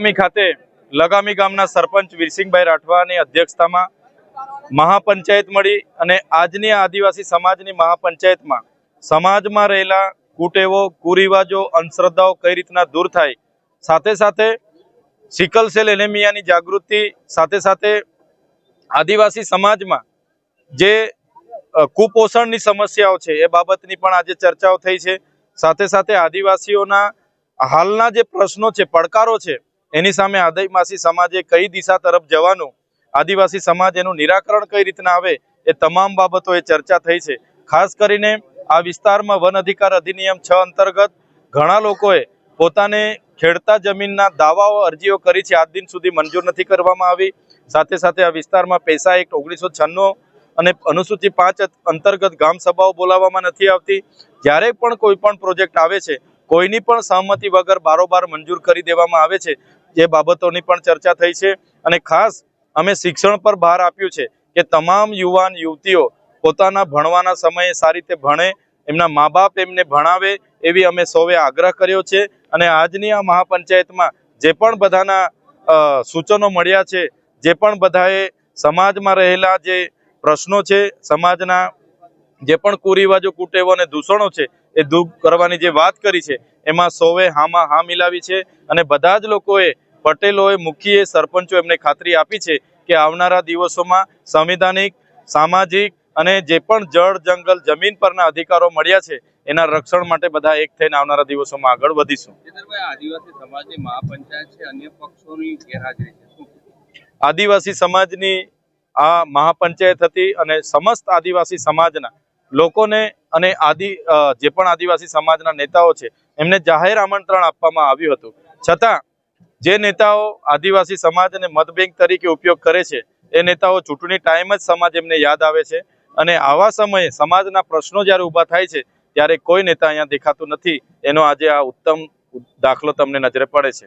લગામી ખાતે લગામી ગામના સરપંચ વીરસિંહભાઈ રાઠવાની અધ્યક્ષતામાં મહાપંચાયત મળી અને આજની આદિવાસી સમાજની મહાપંચાયતમાં સમાજમાં રહેલા કુટેવો, કુરિવાજો, અંધશ્રદ્ધાઓ કઈ રીતના દૂર થાય? સાથે સાથે સિકલ સેલ એનેમિયાની જાગૃતિ, સાથે સાથે આદિવાસી સમાજમાં જે કુપોષણની સમસ્યાઓ છે એ બાબતની પણ આજે ચર્ચાઓ થઈ છે. સાથે સાથે આદિવાસીઓના હાલના જે પ્રશ્નો છે, પડકારો છે એની સામે આદિવાસી સમાજે કઈ દિશા તરફ જવાનું, આદિવાસી સમાજ એનું નિરાકરણ કઈ રીતના આવે એ તમામ બાબતો એ ચર્ચા થઈ છે. ખાસ કરીને આ વિસ્તારમાં વન અધિકાર અધિનિયમ છ અંતર્ગત ઘણા લોકોએ પોતાને ખેડતા જમીનના દાવાઓ અરજીઓ કરી છે. આજ દિન સુધી મંજૂર નથી કરવામાં આવી. સાથે સાથે આ વિસ્તારમાં પૈસા એક્ટ ઓગણીસો છન્નું અને અનુસૂચિ પાંચ અંતર્ગત ગામ સભાઓ બોલાવવામાં નથી આવતી. જ્યારે પણ કોઈ પણ પ્રોજેક્ટ આવે છે કોઈની પણ સહમતિ વગર બારોબાર મંજૂર કરી દેવામાં આવે છે, જે બાબતોની પણ ચર્ચા થઈ છે. અને ખાસ અમે શિક્ષણ પર ભાર આપ્યું છે કે તમામ યુવાન યુવતીઓ પોતાના ભણવાના સમયે સારી રીતે ભણે, એમના મા બાપ એમને ભણાવે એવી અમે સૌએ આગ્રહ કર્યો છે. અને આજની આ મહાપંચાયતમાં જે પણ બધાના સૂચનો મળ્યા છે, જે પણ બધાએ સમાજમાં રહેલા જે પ્રશ્નો છે, સમાજના જે પણ કુરિવાજો, કુટેવો અને દૂષણો છે એ દૂર કરવાની જે વાત કરી છે એમાં સૌએ હામાં હા મિલાવી છે અને બધા જ લોકોએ પટેલોએ મુખીએ સરપંચો એમને ખાતરી આપી છે કે આવનારા દિવસોમાં સંવિધાનિક સામાજિક અને જે પણ જળ જંગલ જમીન પરના અધિકારો મળ્યા છે એના રક્ષણ માટે બધા એક થઈને આવનારા દિવસોમાં આગળ વધીશું. આદિવાસી સમાજની આ મહાપંચાયત હતી અને સમસ્ત આદિવાસી સમાજના લોકોને અને આદિ જે પણ આદિવાસી સમાજના નેતાઓ છે, એમને જાહેર આમંત્રણ આપવામાં આવ્યું હતું. છતાં, જે નેતાઓ આદિવાસી સમાજને મત બેંક તરીકે ઉપયોગ કરે છે, એ નેતાઓ ચૂંટણી ટાઈમ જ સમાજ એમને યાદ આવે છે અને આવા સમયે સમાજના પ્રશ્નો જ્યારે ઊભા થાય છે, ત્યારે કોઈ નેતા અહીંયા દેખાતું નથી. એનો આજે આ ઉત્તમ દાખલો તમને નજરે પડે છે.